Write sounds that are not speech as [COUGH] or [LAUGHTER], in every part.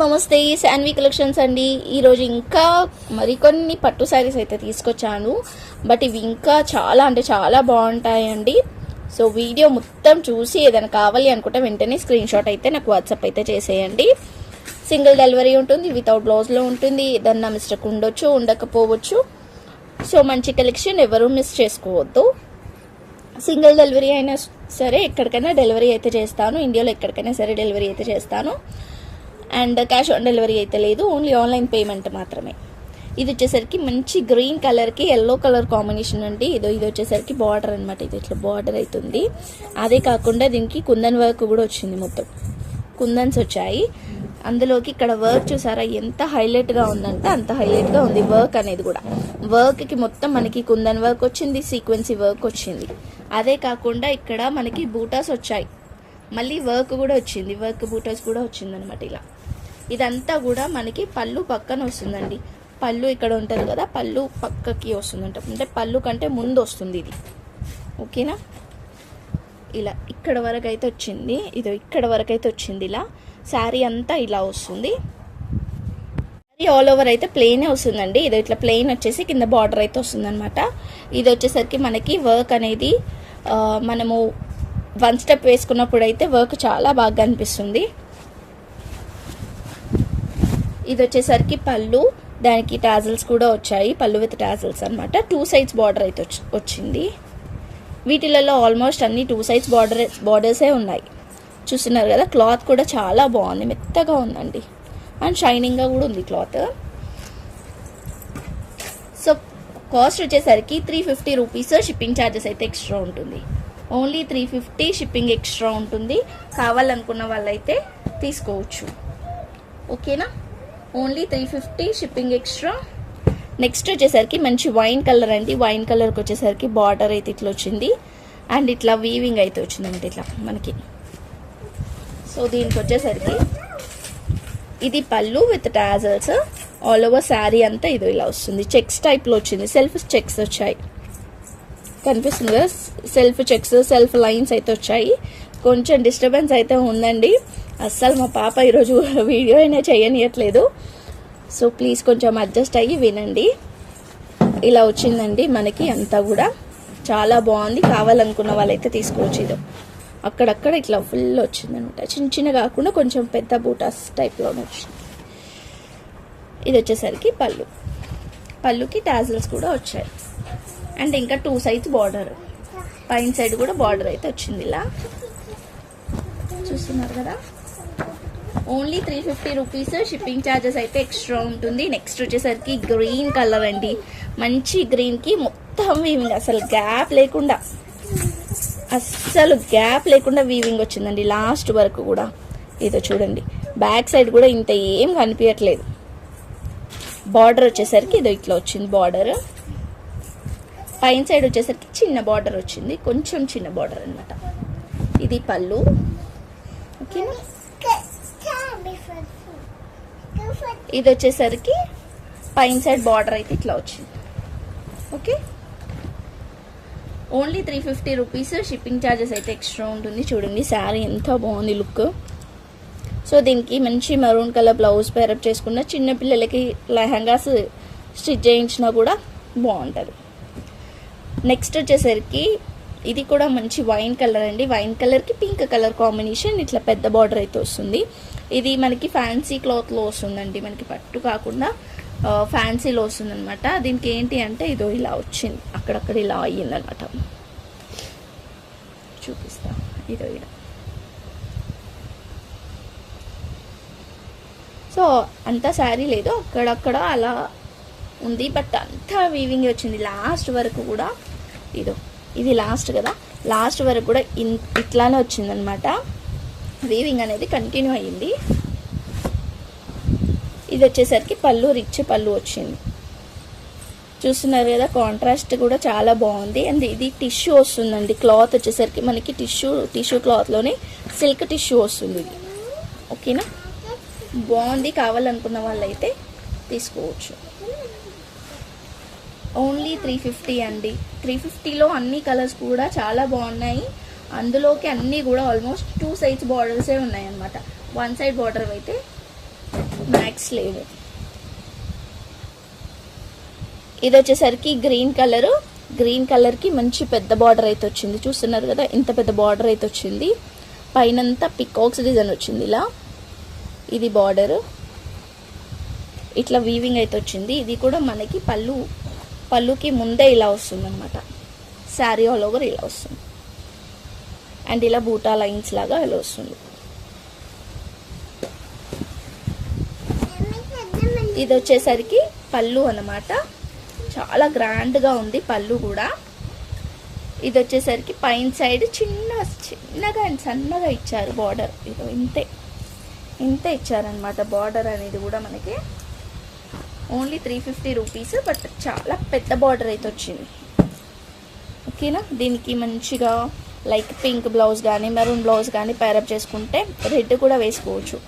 నమస్తే శాన్వి కలెక్షన్స్ అండి. ఈరోజు ఇంకా మరికొన్ని పట్టు శారీస్ అయితే తీసుకొచ్చాను. బట్ ఇవి ఇంకా చాలా అంటే చాలా బాగుంటాయండి. సో వీడియో మొత్తం చూసి ఏదైనా కావాలి అనుకుంటే వెంటనే స్క్రీన్ షాట్ అయితే నాకు వాట్సాప్ అయితే చేసేయండి. సింగిల్ డెలివరీ ఉంటుంది వితౌట్ బ్లౌజ్లో ఉంటుంది. ఏదన్నా మిస్టేక్ ఉండొచ్చు ఉండకపోవచ్చు. సో మంచి కలెక్షన్ ఎవరు మిస్ చేసుకోవద్దు. సింగిల్ డెలివరీ అయినా సరే ఎక్కడికైనా డెలివరీ అయితే చేస్తాను. ఇండియాలో ఎక్కడికైనా సరే డెలివరీ అయితే చేస్తాను. అండ్ క్యాష్ ఆన్ డెలివరీ అయితే లేదు ఓన్లీ ఆన్లైన్ పేమెంట్ మాత్రమే. ఇది వచ్చేసరికి మంచి గ్రీన్ కలర్కి ఎల్లో కలర్ కాంబినేషన్ అండి. ఇది ఇది వచ్చేసరికి బార్డర్ అనమాట ఇది ఇట్లా బార్డర్ అవుతుంది అదే కాకుండా దీనికి కుందన్ వర్క్ కూడా వచ్చింది మొత్తం. కుందన్స్ వచ్చాయి. అందులోకి ఇక్కడ వర్క్ చూసారా? ఎంత హైలైట్గా ఉందంటే అంత హైలైట్గా ఉంది వర్క్ అనేది కూడా. వర్క్కి మొత్తం మనకి కుందన్ వర్క్ వచ్చింది సీక్వెన్సీ వర్క్ వచ్చింది. అదే కాకుండా ఇక్కడ మనకి బూటాస్ వచ్చాయి. మళ్ళీ వర్క్ కూడా వచ్చింది. వర్క్ బూటాస్ కూడా వచ్చిందనమాట ఇలా. ఇదంతా కూడా మనకి పళ్ళు పక్కన వస్తుందండి. పళ్ళు ఇక్కడ ఉంటుంది కదా పళ్ళు పక్కకి వస్తుందంట. అంటే పళ్ళు కంటే ముందు వస్తుంది ఇది. ఓకేనా? ఇలా ఇక్కడ వరకు అయితే వచ్చింది ఇది ఇక్కడ వరకు అయితే వచ్చింది ఇలా. శారీ అంతా ఇలా వస్తుంది. శారీ ఆల్ ఓవర్ అయితే ప్లెయినే వస్తుందండి. ఇది ఇట్లా ప్లెయిన్ వచ్చేసి కింద బార్డర్ అయితే వస్తుందన్నమాట. ఇది వచ్చేసరికి మనకి వర్క్ అనేది మనము వన్ స్టెప్ వేసుకున్నప్పుడు అయితే వర్క్ చాలా బాగా అనిపిస్తుంది. ఇది వచ్చేసరికి పళ్ళు. దానికి టాజల్స్ కూడా వచ్చాయి. పళ్ళు విత్ టాజల్స్ అనమాట టూ సైడ్స్ బార్డర్ అయితే వచ్చింది. వీటిలలో ఆల్మోస్ట్ అన్ని టూ సైడ్స్ బార్డర్ బార్డర్సే ఉన్నాయి. చూస్తున్నారు కదా క్లాత్ కూడా చాలా బాగుంది. మెత్తగా ఉందండి. అండ్ షైనింగ్గా కూడా ఉంది క్లాత్ సో కాస్ట్ వచ్చేసరికి three fifty rupees shipping charges అయితే ఎక్స్ట్రా ఉంటుంది. Only three fifty shipping extra ఉంటుంది. కావాలనుకున్న వాళ్ళైతే తీసుకోవచ్చు. ఓకేనా only three fifty shipping extra. Next వచ్చేసరికి మంచి వైన్ కలర్ అండి. వైన్ కలర్కి వచ్చేసరికి బార్డర్ అయితే ఇట్లా వచ్చింది. అండ్ ఇట్లా వీవింగ్ అయితే వచ్చిందండి ఇట్లా మనకి. సో దీనికి వచ్చేసరికి ఇది పళ్ళు with tassels all over sari అంతా ఇది ఇలా వస్తుంది. చెక్స్ టైప్లో వచ్చింది. సెల్ఫ్ చెక్స్ వచ్చాయి. కనిపిస్తుంది కదా? సెల్ఫ్ చెక్స్ సెల్ఫ్ లైన్స్ అయితే వచ్చాయి. కొంచెం డిస్టర్బెన్స్ అయితే ఉందండి. అస్సలు మా పాప ఈరోజు [LAUGHS] వీడియో అయినా చేయనియట్లేదు. సో ప్లీజ్ కొంచెం అడ్జస్ట్ అయ్యి వినండి. ఇలా వచ్చిందండి మనకి అంతా కూడా. చాలా బాగుంది. కావాలనుకున్న వాళ్ళైతే తీసుకోవచ్చు ఇది అక్కడక్కడ ఇట్లా ఫుల్ వచ్చిందనమాట. చిన్న చిన్న కాకుండా కొంచెం పెద్ద బూటాస్ టైప్లోనే వచ్చింది. ఇది వచ్చేసరికి పళ్ళు. పళ్ళుకి టాజిల్స్ కూడా వచ్చాయి. అండ్ ఇంకా టూ సైజ్ బార్డర్. పైన సైడ్ కూడా బార్డర్ అయితే వచ్చింది ఇలా. చూస్తున్నారు కదా? Only three fifty rupees shipping charges అయితే ఎక్స్ట్రా ఉంటుంది. నెక్స్ట్ వచ్చేసరికి గ్రీన్ కలర్ అండి. మంచి గ్రీన్కి మొత్తం వీవింగ్ అసలు గ్యాప్ లేకుండా అస్సలు గ్యాప్ లేకుండా వీవింగ్ వచ్చిందండి లాస్ట్ వరకు కూడా. ఇదో చూడండి. బ్యాక్ సైడ్ కూడా ఇంత ఏం కనిపించట్లేదు. బార్డర్ వచ్చేసరికి ఇదో ఇట్లా వచ్చింది బార్డర్ పైన సైడ్ వచ్చేసరికి చిన్న బార్డర్ వచ్చింది. కొంచెం చిన్న బార్డర్ అన్నమాట. ఇది పళ్ళు. ఓకేనా? ఇది వచ్చేసరికి పైన సైడ్ బార్డర్ అయితే ఇట్లా వచ్చింది. Okay? Only three fifty rupees shipping charges అయితే ఎక్స్ట్రా ఉంటుంది. చూడండి శారీ ఎంత బాగుంది లుక్. సో దీనికి మంచి మెరూన్ కలర్ బ్లౌజ్ పేరప్ చేసుకున్న చిన్నపిల్లలకి లెహంగాస్ స్టిచ్ చేయించినా కూడా బాగుంటుంది. నెక్స్ట్ వచ్చేసరికి ఇది కూడా మంచి వైన్ కలర్ అండి. వైన్ కలర్కి పింక్ కలర్ కాంబినేషన్ ఇట్లా పెద్ద బార్డర్ అయితే వస్తుంది. ఇది మనకి ఫ్యాన్సీ క్లాత్లో వస్తుందండి మనకి పట్టు కాకుండా ఫ్యాన్సీలో వస్తుంది అనమాట దీనికి ఏంటి అంటే ఇదో ఇలా వచ్చింది. అక్కడక్కడ ఇలా అయ్యిందనమాట చూపిస్తా. ఇదో ఇలా. సో అంత శారీ లేదు. అక్కడక్కడ అలా ఉంది. బట్ అంతా వీవింగ్ వచ్చింది. లాస్ట్ వరకు కూడా ఇదో. ఇది లాస్ట్ కదా. లాస్ట్ వరకు కూడా ఇన్ ఇట్లానే వచ్చిందనమాట వీవింగ్ అనేది కంటిన్యూ అయ్యింది. ఇది వచ్చేసరికి పళ్ళు రిచ్ పళ్ళు వచ్చింది. చూస్తున్నారు కదా కాంట్రాస్ట్ కూడా చాలా బాగుంది. అండ్ ఇది టిష్యూ వస్తుందండి క్లాత్ వచ్చేసరికి మనకి టిష్యూ టిష్యూ క్లాత్లోనే సిల్క్ టిష్యూ వస్తుంది ఇది. ఓకేనా? బాగుంది కావాలనుకున్న వాళ్ళైతే తీసుకోవచ్చు. ఓన్లీ త్రీ ఫిఫ్టీ అండి. త్రీ ఫిఫ్టీలో అన్ని కలర్స్ కూడా చాలా బాగున్నాయి. అందులోకి అన్నీ కూడా ఆల్మోస్ట్ టూ సైడ్స్ బార్డర్సే ఉన్నాయన్నమాట. వన్ సైడ్ బార్డర్ అయితే మ్యాక్స్ లేవు ఇది వచ్చేసరికి గ్రీన్ కలర్ గ్రీన్ కలర్కి మంచి పెద్ద బార్డర్ అయితే వచ్చింది. చూస్తున్నారు కదా ఇంత పెద్ద బార్డర్ అయితే వచ్చింది. పైనంతా పికాక్స్ డిజైన్ వచ్చింది ఇలా. ఇది బార్డర్ ఇట్లా వీవింగ్ అయితే వచ్చింది. ఇది కూడా మనకి పళ్ళు పళ్ళుకి ముందే ఇలా వస్తుంది అనమాట శారీ ఆల్ ఓవర్ ఇలా వస్తుంది. అండ్ ఇలా బూటా లైన్స్ లాగా ఇలా వస్తుంది. ఇది వచ్చేసరికి పళ్ళు అన్నమాట. చాలా గ్రాండ్గా ఉంది పళ్ళు కూడా. ఇది వచ్చేసరికి పైన సైడ్ చిన్న చిన్నగా అండ్ సన్నగా ఇచ్చారు బార్డర్. ఇది ఇంతే. ఇంతే ఇచ్చారనమాట బార్డర్ అనేది కూడా మనకి. Only three fifty rupees but చాలా పెద్ద బార్డర్ అయితే వచ్చింది. ఓకేనా? దీనికి మంచిగా లైక్ పింక్ బ్లౌజ్ కానీ మెరూన్ బ్లౌజ్ కానీ పేరప్ చేసుకుంటే రెడ్ కూడా వేసుకోవచ్చు.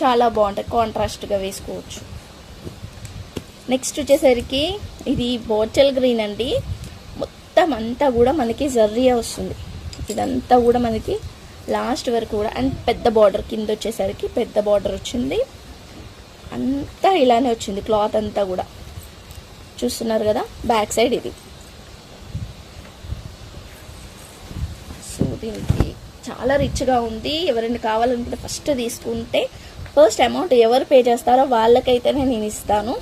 చాలా బాగుంటుంది కాంట్రాస్ట్గా వేసుకోవచ్చు. నెక్స్ట్ వచ్చేసరికి ఇది బోటల్ గ్రీన్ అండి. మొత్తం అంతా కూడా మనకి జర్రియా వస్తుంది. ఇదంతా కూడా మనకి లాస్ట్ వరకు కూడా అండ్ పెద్ద బార్డర్ కింద వచ్చేసరికి పెద్ద బార్డర్ వచ్చింది. అంతా ఇలానే వచ్చింది క్లాత్ అంతా కూడా. చూస్తున్నారు కదా బ్యాక్ సైడ్ ఇది సో దీనికి చాలా రిచ్గా ఉంది. ఎవరైనా కావాలనుకుంటే ఫస్ట్ తీసుకుంటే ఫస్ట్ అమౌంట్ ఎవరు పే చేస్తారో వాళ్ళకైతేనే నేను ఇస్తాను.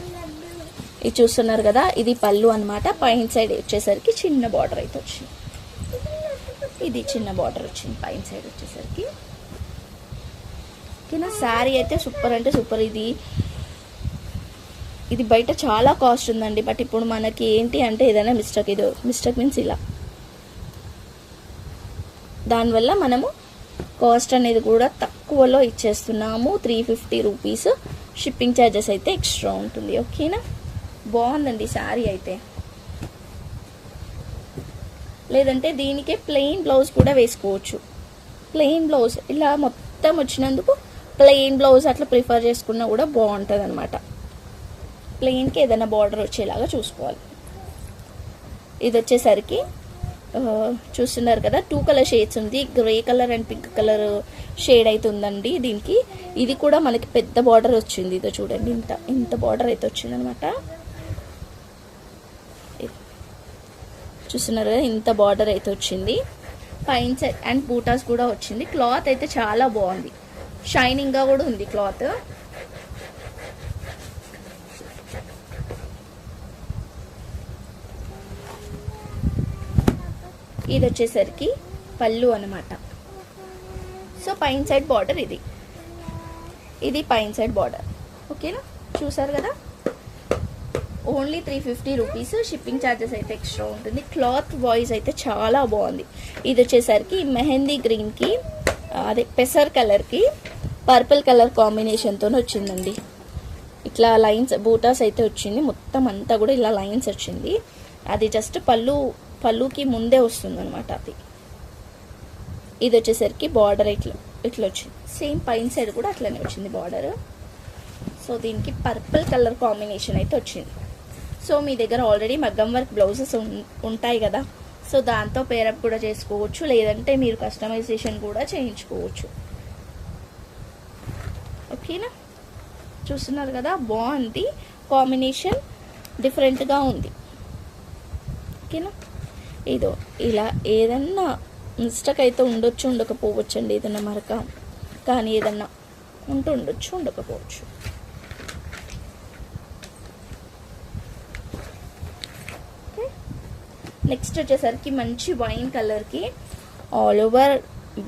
ఇది చూస్తున్నారు కదా ఇది పళ్ళు అన్నమాట. పైన సైడ్ వచ్చేసరికి చిన్న బార్డర్ అయితే వచ్చింది. ఇది చిన్న బార్డర్ వచ్చింది పైన సైడ్ వచ్చేసరికి. ఓకేనా? శారీ అయితే సూపర్ అంటే సూపర్ ఇది ఇది బయట చాలా కాస్ట్ ఉందండి. బట్ ఇప్పుడు మనకి ఏంటి అంటే ఏదైనా మిస్టేక్ ఇది మిస్టేక్ మీన్స్ ఇలా. దానివల్ల మనము కాస్ట్ అనేది కూడా తక్కువలో ఇచ్చేస్తున్నాము. Three fifty rupees shipping charges అయితే ఎక్స్ట్రా ఉంటుంది. ఓకేనా? బాగుందండి శారీ అయితే. లేదంటే దీనికే ప్లెయిన్ బ్లౌజ్ కూడా వేసుకోవచ్చు. ప్లెయిన్ బ్లౌజ్ ఇలా మొత్తం వచ్చినందుకు ప్లెయిన్ బ్లౌజ్ అట్లా ప్రిఫర్ చేసుకున్నా కూడా బాగుంటుంది అనమాట ప్లెయిన్కి ఏదైనా బార్డర్ వచ్చేలాగా చూసుకోవాలి. ఇది వచ్చేసరికి చూస్తున్నారు కదా. టూ కలర్ షేడ్స్ ఉంది. Grey colour and pink colour shade అయితే ఉందండి దీనికి. ఇది కూడా మనకి పెద్ద బార్డర్ వచ్చింది. ఇదో చూడండి. ఇంత ఇంత బార్డర్ అయితే వచ్చింది అనమాట చూస్తున్నారు కదా ఇంత బార్డర్ అయితే వచ్చింది. పైన అండ్ బూటాస్ కూడా వచ్చింది. క్లాత్ అయితే చాలా బాగుంది. షైనింగ్గా కూడా ఉంది క్లాత్ ఇది వచ్చేసరికి పళ్ళు అనమాట సో పైన సైడ్ బార్డర్ ఇది. ఇది పైన సైడ్ బార్డర్ ఓకేనా చూసారు కదా? Only three fifty rupees shipping charges అయితే ఎక్స్ట్రా ఉంటుంది. క్లాత్ వాయిస్ అయితే చాలా బాగుంది. ఇది వచ్చేసరికి మెహందీ గ్రీన్కి అదే పెసర్ కలర్కి పర్పుల్ కలర్ కాంబినేషన్తో వచ్చిందండి. ఇట్లా లైన్స్ బూటాస్ అయితే వచ్చింది. మొత్తం అంతా కూడా ఇలా లైన్స్ వచ్చింది. అది జస్ట్ పళ్ళు పళ్ళుకి ముందే వస్తుంది అనమాట అది. ఇది వచ్చేసరికి బార్డర్ ఇట్లా ఇట్లా వచ్చింది. సేమ్ పైన సైడ్ కూడా అట్లనే వచ్చింది బార్డర్ సో దీనికి పర్పుల్ కలర్ కాంబినేషన్ అయితే వచ్చింది. సో మీ దగ్గర ఆల్రెడీ మగ్గం వర్క్ బ్లౌజెస్ ఉంటాయి కదా. సో దాంతో పేరప్ కూడా చేసుకోవచ్చు. లేదంటే మీరు కస్టమైజేషన్ కూడా చేయించుకోవచ్చు. ఓకేనా చూస్తున్నారు కదా బాగుంది కాంబినేషన్ డిఫరెంట్గా ఉంది. ఓకేనా ఇదో ఇలా ఏదన్నా మిస్టేక్ అయితే ఉండొచ్చు ఉండకపోవచ్చు అండి ఏదన్నా మరక. కానీ ఏదన్నా ఉంటూ ఉండొచ్చు ఉండకపోవచ్చు. నెక్స్ట్ వచ్చేసరికి మంచి వైన్ కలర్కి ఆల్ ఓవర్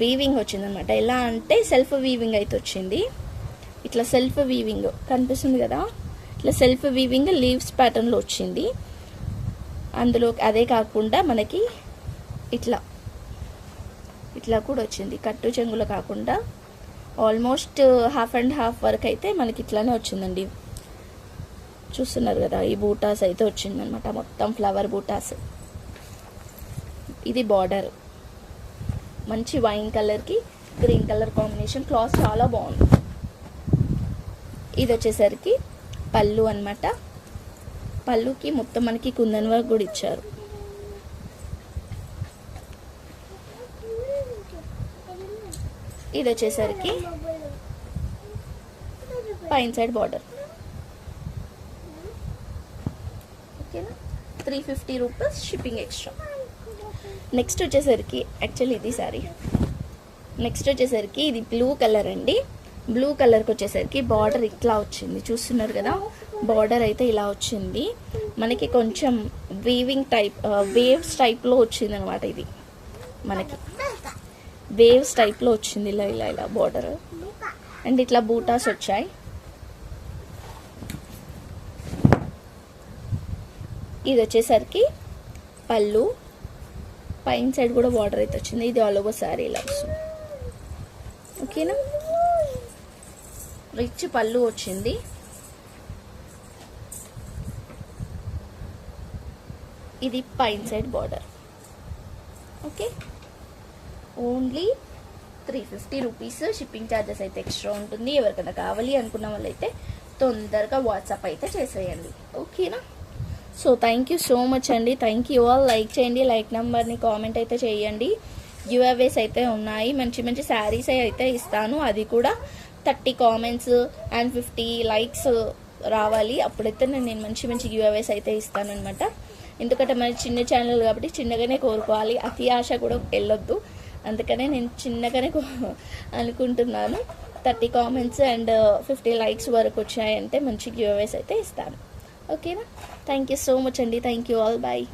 వీవింగ్ వచ్చిందనమాట ఎలా అంటే సెల్ఫ్ వీవింగ్ అయితే వచ్చింది. ఇట్లా సెల్ఫ్ వీవింగ్ కనిపిస్తుంది కదా? ఇట్లా సెల్ఫ్ వీవింగ్ లీవ్స్ ప్యాటర్న్లో వచ్చింది. అందులో అదే కాకుండా మనకి ఇట్లా ఇట్లా కూడా వచ్చింది. కట్టు చెంగులో కాకుండా ఆల్మోస్ట్ హాఫ్ అండ్ హాఫ్ వరకు అయితే మనకి ఇట్లానే వచ్చిందండి. చూస్తున్నారు కదా ఈ బూటాస్ అయితే వచ్చిందనమాట మొత్తం ఫ్లవర్ బూటాస్. ఇది బార్డర్ మంచి వైన్ కలర్కి గ్రీన్ కలర్ కాంబినేషన్ క్లాత్ చాలా బాగుంది. ఇది వచ్చేసరికి పళ్ళు అనమాట పళ్ళుకి మొత్తం మనకి కుందన్ వర్క్ కూడా ఇచ్చారు. ఇది వచ్చేసరికి పైన సైడ్ బార్డర్. ఓకేనా? Three fifty rupees shipping extra. Next వచ్చేసరికి యాక్చువల్లీ ఇది సారీ. నెక్స్ట్ వచ్చేసరికి ఇది బ్లూ కలర్ అండి. బ్లూ కలర్కి వచ్చేసరికి బార్డర్ ఇట్లా వచ్చింది. చూస్తున్నారు కదా? బార్డర్ అయితే ఇలా వచ్చింది. మనకి కొంచెం వీవింగ్ టైప్ వేవ్స్ టైప్లో వచ్చింది అనమాట ఇది. మనకి వేవ్స్ టైప్లో వచ్చింది ఇలా ఇలా ఇలా బార్డర్. అండ్ ఇట్లా బూటాస్ వచ్చాయి. ఇది వచ్చేసరికి పళ్ళు. పైన సైడ్ కూడా బార్డర్ అయితే వచ్చింది. ఇది ఆల్ ఓవర్ సారీ ఇలా వస్తుంది. ఓకేనా? రిచ్ పళ్ళు వచ్చింది. ఇది pine side border. Okay? Only three fifty rupees shipping charges అయితే ఎక్స్ట్రా ఉంటుంది. ఎవరికైనా కావాలి అనుకున్న వాళ్ళైతే తొందరగా వాట్సాప్ అయితే చేసేయండి. ఓకేనా? So thank you so much అండి. థ్యాంక్ యూ ఆల్ లైక్ చేయండి. లైక్ నెంబర్ని కామెంట్ అయితే చేయండి. గివ్అవేస్ అయితే ఉన్నాయి. మంచి మంచి శారీస్ అయితే ఇస్తాను. అది కూడా thirty comments and fifty likes రావాలి. అప్పుడైతే నేను నేను మంచి మంచి గివ్అవేస్ అయితే ఇస్తాను అనమాట ఎందుకంటే మన చిన్న ఛానల్ కాబట్టి చిన్నగానే కోరుకోవాలి. అతి ఆశ కూడా వెళ్ళొద్దు. అందుకనే నేను చిన్నగానే కో- అనుకుంటున్నాను. Thirty comments and fifty likes వరకు వచ్చాయంటే మంచి గివ్అవేస్ అయితే ఇస్తాను. ఓకేనా థ్యాంక్ యూ సో మచ్ అండి. Thank you all bye